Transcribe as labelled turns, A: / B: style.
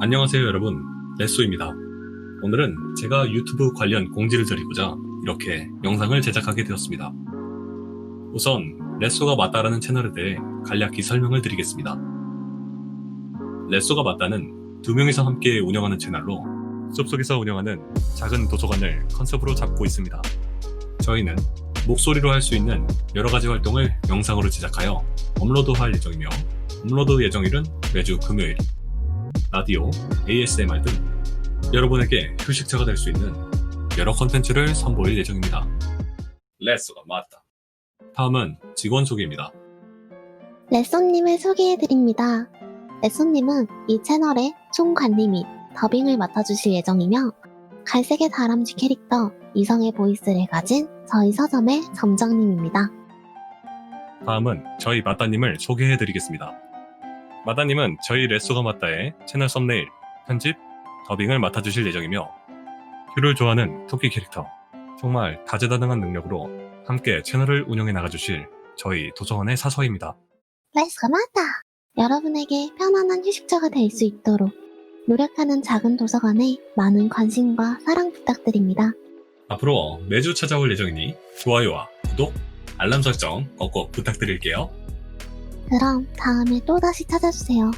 A: 안녕하세요 여러분. 레쏘입니다. 오늘은 제가 유튜브 관련 공지를 드리고자 이렇게 영상을 제작하게 되었습니다. 우선 레쏘가 맞다라는 채널에 대해 간략히 설명을 드리겠습니다. 레쏘가 맞다는 두 명이서 함께 운영하는 채널로 숲속에서 운영하는 작은 도서관을 컨셉으로 잡고 있습니다. 저희는 목소리로 할 수 있는 여러 가지 활동을 영상으로 제작하여 업로드할 예정이며 업로드 예정일은 매주 금요일 라디오, ASMR 등 여러분에게 휴식처가 될 수 있는 여러 컨텐츠를 선보일 예정입니다. 레스가 맞다. 다음은 직원 소개입니다.
B: 레쏘님을 소개해드립니다. 레쏘님은 이 채널의 총관리 및 더빙을 맡아주실 예정이며 갈색의 다람쥐 캐릭터 이성의 보이스를 가진 저희 서점의 점장님입니다.
A: 다음은 저희 마따님을 소개해드리겠습니다. 마따님은 저희 레쏘가 맞다의 채널 썸네일, 편집, 더빙을 맡아주실 예정이며 큐를 좋아하는 토끼 캐릭터, 정말 다재다능한 능력으로 함께 채널을 운영해 나가주실 저희 도서관의 사서입니다.
B: 레쏘가 맞다! 여러분에게 편안한 휴식처가 될 수 있도록 노력하는 작은 도서관에 많은 관심과 사랑 부탁드립니다.
A: 앞으로 매주 찾아올 예정이니 좋아요와 구독, 알람 설정 꼭꼭 부탁드릴게요.
B: 그럼 다음에 또 다시 찾아주세요.